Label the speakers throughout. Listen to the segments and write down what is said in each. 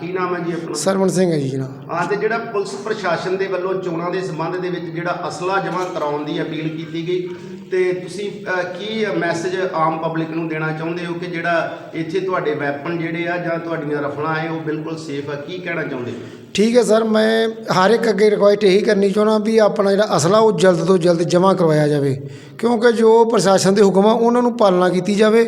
Speaker 1: ਕੀ ਨਾਮ ਹੈ ਜੀ ਆਪਣਾ?
Speaker 2: ਸਰਵਣ ਸਿੰਘ ਹੈ ਜੀ ਜਨਾਬ
Speaker 1: ਹਾਂ ਤੇ ਜਿਹੜਾ ਪੁਲਿਸ ਪ੍ਰਸ਼ਾਸਨ ਦੇ ਵੱਲੋਂ ਚੋਣਾਂ ਦੇ ਸੰਬੰਧ ਦੇ ਵਿੱਚ ਜਿਹੜਾ ਅਸਲਾ ਜਮ੍ਹਾਂ ਕਰਾਉਣ ਦੀ ਅਪੀਲ ਕੀਤੀ ਗਈ ਤੇ ਤੁਸੀਂ ਅਹ, ਕੀ ਮੈਸੇਜ ਆਮ ਪਬਲਿਕ ਨੂੰ ਦੇਣਾ ਚਾਹੁੰਦੇ ਹੋ ਕਿ ਜਿਹੜਾ ਇੱਥੇ ਤੁਹਾਡੇ ਵੈਪਨ ਜਿਹੜੇ ਆ ਜਾਂ ਤੁਹਾਡੀਆਂ ਰਫਲਾਂ ਹੈ ਉਹ ਬਿਲਕੁਲ ਸੇਫ ਆ? ਕੀ ਕਹਿਣਾ ਚਾਹੁੰਦੇ ਹੋ?
Speaker 2: ਠੀਕ ਹੈ ਸਰ ਮੈਂ ਹਰ ਇੱਕ ਅੱਗੇ ਰਿਕੁਐਸਟ ਇਹੀ ਕਰਨੀ ਚਾਹੁੰਦਾ ਵੀ ਆਪਣਾ ਜਿਹੜਾ ਅਸਲਾ ਉਹ ਜਲਦ ਤੋਂ ਜਲਦ ਜਮ੍ਹਾਂ ਕਰਵਾਇਆ ਜਾਵੇ ਕਿਉਂਕਿ ਜੋ ਪ੍ਰਸ਼ਾਸਨ ਦੇ ਹੁਕਮ ਆ ਉਹਨਾਂ ਨੂੰ ਪਾਲਣਾ ਕੀਤੀ ਜਾਵੇ।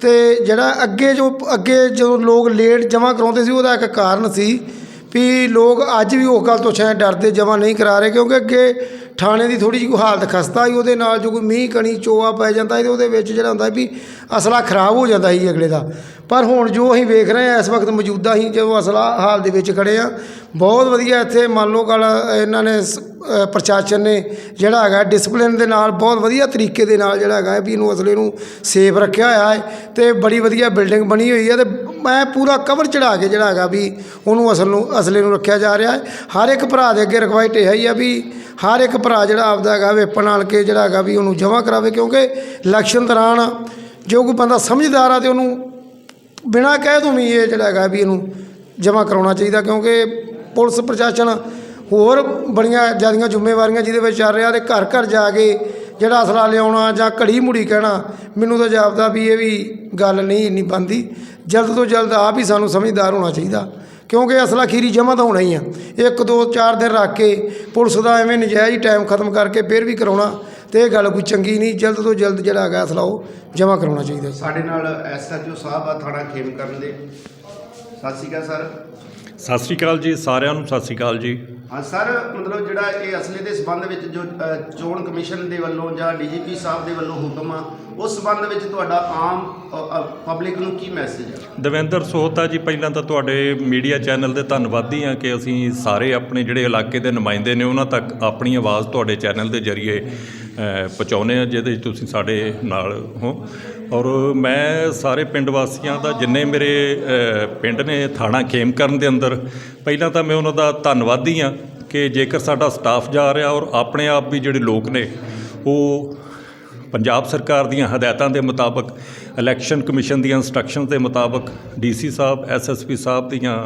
Speaker 2: ਤੇ ਜਿਹੜਾ ਅੱਗੇ ਜੋ, ਅੱਗੇ ਜਦੋਂ ਲੋਕ ਲੇਟ ਜਮ੍ਹਾਂ ਕਰਾਉਂਦੇ ਸੀ, ਉਹਦਾ ਇੱਕ ਕਾਰਨ ਸੀ ਵੀ ਲੋਕ ਅੱਜ ਵੀ ਉਸ ਗੱਲ ਤੋਂ ਸ਼ਾਇਦ ਡਰਦੇ ਜਮ੍ਹਾਂ ਨਹੀਂ ਕਰਾ ਰਹੇ, ਕਿਉਂਕਿ ਅੱਗੇ ਥਾਣੇ ਦੀ ਥੋੜੀ ਜਿਹੀ ਕੋਈ ਹਾਲਤ ਖਸਤਾ ਸੀ, ਉਹਦੇ ਨਾਲ ਜੋ ਕੋਈ ਮੀਂਹ, ਕਣੀ, ਚੋਆ ਪੈ ਜਾਂਦਾ ਸੀ ਉਹਦੇ ਵਿੱਚ ਜਿਹੜਾ ਹੁੰਦਾ ਵੀ ਅਸਲਾ ਖਰਾਬ ਹੋ ਜਾਂਦਾ ਸੀ ਅਗਲੇ ਦਾ। ਪਰ ਹੁਣ ਜੋ ਅਸੀਂ ਵੇਖ ਰਹੇ ਹਾਂ, ਇਸ ਵਕਤ ਮੌਜੂਦਾ ਹੀ ਜੋ ਅਸਲਾ ਹਾਲ ਦੇ ਵਿੱਚ ਖੜੇ ਆ ਬਹੁਤ ਵਧੀਆ ਇੱਥੇ ਮੰਨ ਲਓ ਗੱਲ ਇਹਨਾਂ ਨੇ ਸ- ਪ੍ਰਸ਼ਾਸਨ ਨੇ ਜਿਹੜਾ ਹੈਗਾ ਡਿਸਪਲਿਨ ਦੇ ਨਾਲ, ਬਹੁਤ ਵਧੀਆ ਤਰੀਕੇ ਦੇ ਨਾਲ ਜਿਹੜਾ ਹੈਗਾ ਵੀ ਇਹਨੂੰ ਅਸਲੇ ਨੂੰ ਸੇਫ ਰੱਖਿਆ ਹੋਇਆ ਹੈ ਤੇ ਬੜੀ ਵਧੀਆ ਬਿਲਡਿੰਗ ਬਣੀ ਹੋਈ ਹੈ ਤੇ ਮੈਂ ਪੂਰਾ ਕਵਰ ਚੜਾ ਕੇ ਜਿਹੜਾ ਹੈਗਾ ਵੀ ਉਹਨੂੰ ਅਸਲ ਨੂੰ, ਅਸਲੇ ਨੂੰ ਰੱਖਿਆ ਜਾ ਰਿਹਾ ਹੈ। ਹਰ ਇੱਕ ਭਰਾ ਦੇ ਅੱਗੇ ਰਿਕੁਐਸਟ ਇਹ ਹੀ ਆ ਵੀ ਹਰ ਇੱਕ ਭਰਾ ਜਿਹੜਾ ਆਪਦਾ ਹੈਗਾ ਵੇਪਨ ਨਾਲ ਕੇ ਜਿਹੜਾ ਹੈਗਾ ਵੀ ਉਹਨੂੰ ਜਮ੍ਹਾਂ ਕਰਾਵੇ ਕਿਉਂਕਿ ਇਲੈਕਸ਼ਨ ਦੌਰਾਨ ਜੋ ਕੋਈ ਬੰਦਾ ਸਮਝਦਾਰ ਆ ਤੇ ਉਹਨੂੰ ਬਿਨਾਂ ਕਹਿ ਤੋਂ ਵੀ ਇਹ ਜਿਹੜਾ ਹੈਗਾ ਵੀ ਇਹਨੂੰ ਜਮ੍ਹਾਂ ਕਰਾਉਣਾ ਚਾਹੀਦਾ ਕਿਉਂਕਿ ਪੁਲਿਸ ਪ੍ਰਸ਼ਾਸਨ ਹੋਰ ਬੜੀਆਂ ਜ਼ਿਆਦੀਆਂ ਜ਼ਿੰਮੇਵਾਰੀਆਂ ਜਿਹਦੇ ਵਿੱਚ ਚੱਲ ਰਿਹਾ ਤੇ ਘਰ ਘਰ ਜਾ ਕੇ ਜਿਹੜਾ ਅਸਲਾ ਲਿਆਉਣਾ ਜਾਂ ਘੜੀ ਮੁੜੀ ਕਹਿਣਾ, ਮੈਨੂੰ ਤਾਂ ਜਾਪਦਾ ਵੀ ਇਹ ਵੀ ਗੱਲ ਨਹੀਂ, ਇੰਨੀ ਬਣਦੀ। ਜਲਦ ਤੋਂ ਜਲਦ ਆਪ ਹੀ ਸਾਨੂੰ ਸਮਝਦਾਰ ਹੋਣਾ ਚਾਹੀਦਾ। ਕਿਉਂਕਿ ਅਸਲਾ ਖੀਰੀ ਜਮ੍ਹਾਂ ਤਾਂ ਹੋਣਾ ਹੀ ਆ। ਇੱਕ, ਦੋ, ਚਾਰ ਦਿਨ ਰੱਖ ਕੇ ਪੁਲਿਸ ਦਾ ਐਵੇਂ ਨਜਾਇਜ਼ ਟਾਈਮ ਖਤਮ ਕਰਕੇ ਫਿਰ ਵੀ ਕਰਾਉਣਾ ਤੇ ਇਹ ਗੱਲ ਕੋਈ ਚੰਗੀ ਨਹੀਂ। ਜਲਦ ਤੋਂ ਜਲਦ ਜਿਹੜਾ ਹੈਗਾ ਅਸਲਾ ਉਹ ਜਮ੍ਹਾਂ ਕਰਾਉਣਾ ਚਾਹੀਦਾ।
Speaker 1: ਸਾਡੇ ਨਾਲ ਐਸਐਚਓ ਸਾਹਿਬ ਆ ਥਾਣਾ ਖੇਮ ਕਰਨ ਦੇ। ਸਤਿ ਸ਼੍ਰੀ ਅਕਾਲ ਸਰ।
Speaker 3: ਸਤਿ ਸ਼੍ਰੀ ਅਕਾਲ ਜੀ ਸਾਰਿਆਂ ਨੂੰ ਸਤਿ ਸ਼੍ਰੀ ਅਕਾਲ ਜੀ।
Speaker 1: ਹਾਂ ਸਰ ਮਤਲਬ ਜਿਹੜਾ ਇਹ ਅਸਲੇ ਦੇ ਸੰਬੰਧ ਵਿੱਚ ਜੋ ਅ, ਚੋਣ ਕਮਿਸ਼ਨ ਦੇ ਵੱਲੋਂ ਜਾਂ ਡੀਜੀਪੀ ਸਾਹਿਬ ਦੇ ਵੱਲੋਂ ਹੁਕਮ ਆ ਉਸ ਸੰਬੰਧ ਵਿੱਚ ਤੁਹਾਡਾ ਆਮ ਪਬਲਿਕ ਨੂੰ ਕੀ ਮੈਸੇਜ ਆ?
Speaker 3: ਦਵਿੰਦਰ ਸੋਹਤਾ ਜੀ ਪਹਿਲਾਂ ਤਾਂ ਤੁਹਾਡੇ ਮੀਡੀਆ ਚੈਨਲ ਦੇ ਧੰਨਵਾਦੀ ਹਾਂ ਕਿ ਅਸੀਂ ਸਾਰੇ ਆਪਣੇ ਜਿਹੜੇ ਇਲਾਕੇ ਦੇ ਨੁਮਾਇੰਦੇ ਨੇ ਉਹਨਾਂ ਤੱਕ ਆਪਣੀ ਆਵਾਜ਼ ਤੁਹਾਡੇ ਚੈਨਲ ਦੇ ਜ਼ਰੀਏ ਅ, ਪਹੁੰਚਾਉਂਦੇ ਆ ਜਿਹਦੇ 'ਚ ਤੁਸੀਂ ਸਾਡੇ ਨਾਲ ਹੋ। ਔਰ ਮੈਂ ਸਾਰੇ ਪਿੰਡ ਵਾਸੀਆਂ ਦਾ, ਜਿੰਨੇ ਮੇਰੇ ਪਿੰਡ ਨੇ ਥਾਣਾ ਖੇਮਕਰਨ ਦੇ ਅੰਦਰ, ਪਹਿਲਾਂ ਤਾਂ ਮੈਂ ਉਹਨਾਂ ਦਾ ਧੰਨਵਾਦੀ ਹਾਂ ਕਿ ਜੇਕਰ ਸਾਡਾ ਸਟਾਫ ਜਾ ਰਿਹਾ ਔਰ ਆਪਣੇ ਆਪ ਵੀ ਜਿਹੜੇ ਲੋਕ ਨੇ, ਉਹ ਪੰਜਾਬ ਸਰਕਾਰ ਦੀਆਂ ਹਦਾਇਤਾਂ ਦੇ ਮੁਤਾਬਕ ਇਲੈਕਸ਼ਨ ਕਮਿਸ਼ਨ ਦੀਆਂ ਇੰਸਟਰਕਸ਼ਨ ਦੇ ਮੁਤਾਬਕ ਡੀਸੀ ਸਾਹਿਬ ਐਸਐਸਪੀ ਸਾਹਿਬ ਦੀਆਂ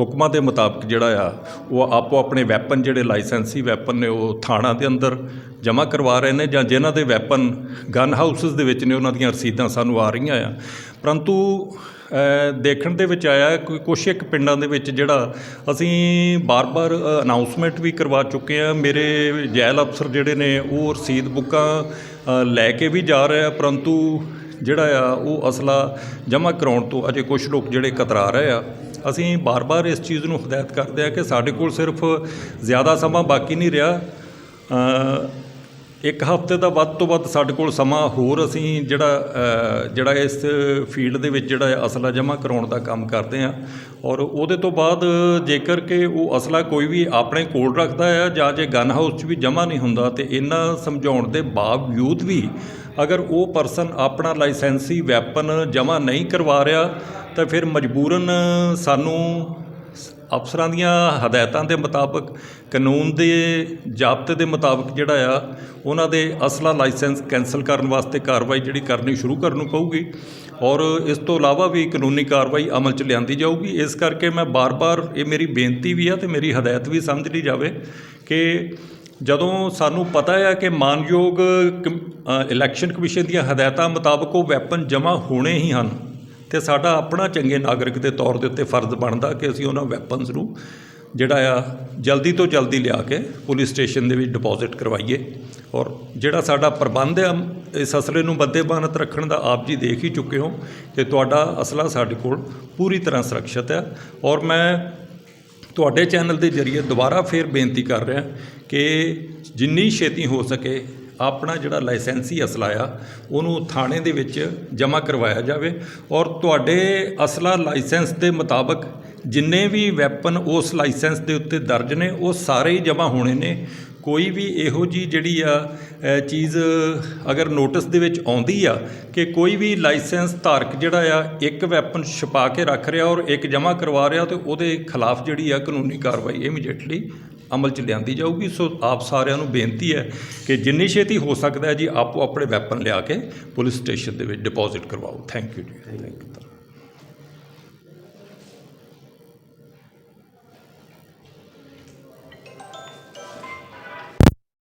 Speaker 3: ਹੁਕਮਾਂ ਦੇ ਮੁਤਾਬਕ ਜਿਹੜਾ ਆ, ਉਹ ਆਪੋ ਆਪਣੇ ਵੈਪਨ ਜਿਹੜੇ ਲਾਇਸੈਂਸੀ ਵੈਪਨ ਨੇ, ਉਹ ਥਾਣਾ ਦੇ ਅੰਦਰ ਜਮ੍ਹਾਂ ਕਰਵਾ ਰਹੇ ਨੇ ਜਾਂ ਜਿਨ੍ਹਾਂ ਦੇ ਵੈਪਨ ਗਨ ਹਾਊਸਸ ਦੇ ਵਿੱਚ ਨੇ, ਉਹਨਾਂ ਦੀਆਂ ਰਸੀਦਾਂ ਸਾਨੂੰ ਆ ਰਹੀਆਂ ਆ। ਪਰੰਤੂ ਦੇਖਣ ਦੇ ਵਿੱਚ ਆਇਆ ਕੋਈ ਕੁਛ ਇੱਕ ਪਿੰਡਾਂ ਦੇ ਵਿੱਚ ਜਿਹੜਾ ਅਸੀਂ ਬਾਰ-ਬਾਰ ਅਨਾਉਂਸਮੈਂਟ ਵੀ ਕਰਵਾ ਚੁੱਕੇ ਆ। ਮੇਰੇ ਜੈਲ ਅਫਸਰ ਜਿਹੜੇ ਨੇ, ਉਹ ਰਸੀਦ ਬੁੱਕਾਂ ਲੈ ਕੇ ਵੀ ਜਾ ਰਿਹਾ, ਪਰੰਤੂ ਜਿਹੜਾ ਆ, ਉਹ ਅਸਲਾ ਜਮ੍ਹਾਂ ਕਰਾਉਣ ਤੋਂ ਅਜੇ ਕੁਝ ਲੋਕ ਜਿਹੜੇ ਕਤਰਾ ਰਹੇ ਆ। ਅਸੀਂ ਬਾਰ-ਬਾਰ ਇਸ ਚੀਜ਼ ਨੂੰ ਹਦਾਇਤ ਕਰਦੇ ਆ ਕਿ ਸਾਡੇ ਕੋਲ ਸਿਰਫ ਜ਼ਿਆਦਾ ਸਮਾਂ ਬਾਕੀ ਨਹੀਂ ਰਿਹਾ। ਇੱਕ ਹਫ਼ਤੇ ਦਾ ਵੱਧ ਤੋਂ ਵੱਧ ਸਾਡੇ ਕੋਲ ਸਮਾਂ, ਹੋਰ ਅਸੀਂ ਜਿਹੜਾ ਜਿਹੜਾ ਇਸ ਫੀਲਡ ਦੇ ਵਿੱਚ ਜਿਹੜਾ ਅਸਲਾ ਜਮ੍ਹਾਂ ਕਰਾਉਣ ਦਾ ਕੰਮ ਕਰਦੇ ਆ ਔਰ ਉਹਦੇ ਤੋਂ ਬਾਅਦ ਜੇਕਰ ਕਿ ਉਹ ਅਸਲਾ ਕੋਈ ਵੀ ਆਪਣੇ ਕੋਲ ਰੱਖਦਾ ਆ ਜਾਂ ਜੇ ਗਨ ਹਾਊਸ 'ਚ ਵੀ ਜਮ੍ਹਾਂ ਨਹੀਂ ਹੁੰਦਾ, ਤੇ ਇਹਨਾਂ ਸਮਝਾਉਣ ਦੇ ਬਾਵਜੂਦ ਵੀ ਅਗਰ ਉਹ ਪਰਸਨ ਆਪਣਾ ਲਾਇਸੈਂਸੀ ਵੈਪਨ ਜਮ੍ਹਾਂ ਨਹੀਂ ਕਰਵਾ ਰਿਹਾ, ਤਾਂ ਫਿਰ ਮਜਬੂਰਨ ਸਾਨੂੰ ਅਫਸਰਾਂ ਦੀਆਂ ਹਦਾਇਤਾਂ ਦੇ ਮੁਤਾਬਕ, ਕਾਨੂੰਨ ਦੇ ਜ਼ਾਬਤੇ ਦੇ ਮੁਤਾਬਕ ਜਿਹੜਾ ਆ, ਉਹਨਾਂ ਦੇ ਅਸਲਾ ਲਾਇਸੈਂਸ ਕੈਂਸਲ ਕਰਨ ਵਾਸਤੇ ਕਾਰਵਾਈ ਜਿਹੜੀ ਕਰਨੀ ਸ਼ੁਰੂ ਕਰਨ ਨੂੰ ਪਊਗੀ ਔਰ ਇਸ ਤੋਂ ਇਲਾਵਾ ਵੀ ਕਾਨੂੰਨੀ ਕਾਰਵਾਈ ਅਮਲ 'ਚ ਲਿਆਂਦੀ ਜਾਊਗੀ। ਇਸ ਕਰਕੇ ਮੈਂ ਬਾਰ-ਬਾਰ ਇਹ ਮੇਰੀ ਬੇਨਤੀ ਵੀ ਆ ਤੇ ਮੇਰੀ ਹਦਾਇਤ ਵੀ ਸਮਝ ਲਈ ਜਾਵੇ ਕਿ ਜਦੋਂ ਸਾਨੂੰ ਪਤਾ ਹੈ ਕਿ ਮਾਨਯੋਗ ਕਮ- ਇਲੈਕਸ਼ਨ ਕਮਿਸ਼ਨ ਦੀਆਂ ਹਦਾਇਤਾਂ ਮੁਤਾਬਕ ਉਹ ਵੈਪਨ ਜਮ੍ਹਾਂ ਹੋਣੇ ਹੀ ਹਨ ਤੇ ਸਾਡਾ ਆਪਣਾ ਚੰਗੇ ਨਾਗਰਿਕ ਦੇ ਤੌਰ ਦੇ ਉੱਤੇ ਫਰਜ਼ ਬਣਦਾ ਕਿ ਅਸੀਂ ਉਹਨਾਂ ਵੈਪਨਸ ਨੂੰ ਜਿਹੜਾ ਆ ਜਲਦੀ ਤੋਂ ਜਲਦੀ ਲਿਆ ਕੇ ਪੁਲਿਸ ਸਟੇਸ਼ਨ ਦੇ ਵਿੱਚ ਡਿਪੋਜ਼ਿਟ ਕਰਵਾਈਏ। ਔਰ ਜਿਹੜਾ ਸਾਡਾ ਪ੍ਰਬੰਧ ਆ, ਇਸ ਅਸਲੇ ਨੂੰ ਬੰਦੇ-ਬਾਨਤ ਰੱਖਣ ਦਾ ਆਪ ਜੀ ਦੇਖ ਹੀ ਚੁੱਕੇ ਹੋ ਕਿ ਤੁਹਾਡਾ ਅਸਲਾ ਸਾਡੇ ਕੋਲ ਪੂਰੀ ਤਰ੍ਹਾਂ ਸੁਰੱਖਿਅਤ ਹੈ ਔਰ ਮੈਂ ਤੁਹਾਡੇ ਚੈਨਲ ਦੇ ਜ਼ਰੀਏ ਦੁਬਾਰਾ ਫੇਰ ਬੇਨਤੀ ਕਰ ਰਿਹਾ ਕਿ ਜਿੰਨੀ ਛੇਤੀ ਹੋ ਸਕੇ ਆਪਣਾ ਜਿਹੜਾ ਲਾਇਸੈਂਸੀ ਅਸਲਾ ਆ ਉਹਨੂੰ ਥਾਣੇ ਦੇ ਵਿੱਚ ਜਮ੍ਹਾਂ ਕਰਵਾਇਆ ਜਾਵੇ ਔਰ ਤੁਹਾਡੇ ਅਸਲਾ ਲਾਇਸੈਂਸ ਦੇ ਮੁਤਾਬਕ ਜਿੰਨੇ ਵੀ ਵੈਪਨ ਉਸ ਲਾਇਸੈਂਸ ਦੇ ਉੱਤੇ ਦਰਜ ਨੇ, ਉਹ ਸਾਰੇ ਹੀ ਜਮ੍ਹਾਂ ਹੋਣੇ ਨੇ। ਕੋਈ ਵੀ ਇਹੋ ਜੀ ਜਿਹੜੀ ਆ ਚੀਜ਼ ਅਗਰ ਨੋਟਿਸ ਦੇ ਵਿੱਚ ਆਉਂਦੀ ਆ ਕਿ ਕੋਈ ਵੀ ਲਾਇਸੈਂਸ ਧਾਰਕ ਜਿਹੜਾ ਆ, ਇੱਕ ਵੈਪਨ ਛੁਪਾ ਕੇ ਰੱਖ ਰਿਹਾ ਔਰ ਇੱਕ ਜਮ੍ਹਾਂ ਕਰਵਾ ਰਿਹਾ ਤੇ ਉਹਦੇ ਖਿਲਾਫ ਜਿਹੜੀ ਆ ਕਾਨੂੰਨੀ ਕਾਰਵਾਈ ਇਮੀਡੀਏਟਲੀ ਅਮਲ ਚ ਲਿਆਂਦੀ ਜਾਊਗੀ। ਸੋ ਆਪ ਸਾਰਿਆਂ ਨੂੰ ਬੇਨਤੀ ਹੈ ਕਿ ਜਿੰਨੀ ਛੇਤੀ ਹੋ ਸਕਦਾ ਹੈ ਜੀ ਆਪੋ ਆਪਣੇ ਵੈਪਨ ਲਿਆ ਕੇ ਪੁਲਿਸ ਸਟੇਸ਼ਨ ਦੇ ਵਿੱਚ ਡਿਪੋਜ਼ਿਟ ਕਰਵਾਓ। ਥੈਂਕ ਯੂ ਜੀ ਥੈਂਕ ਯੂ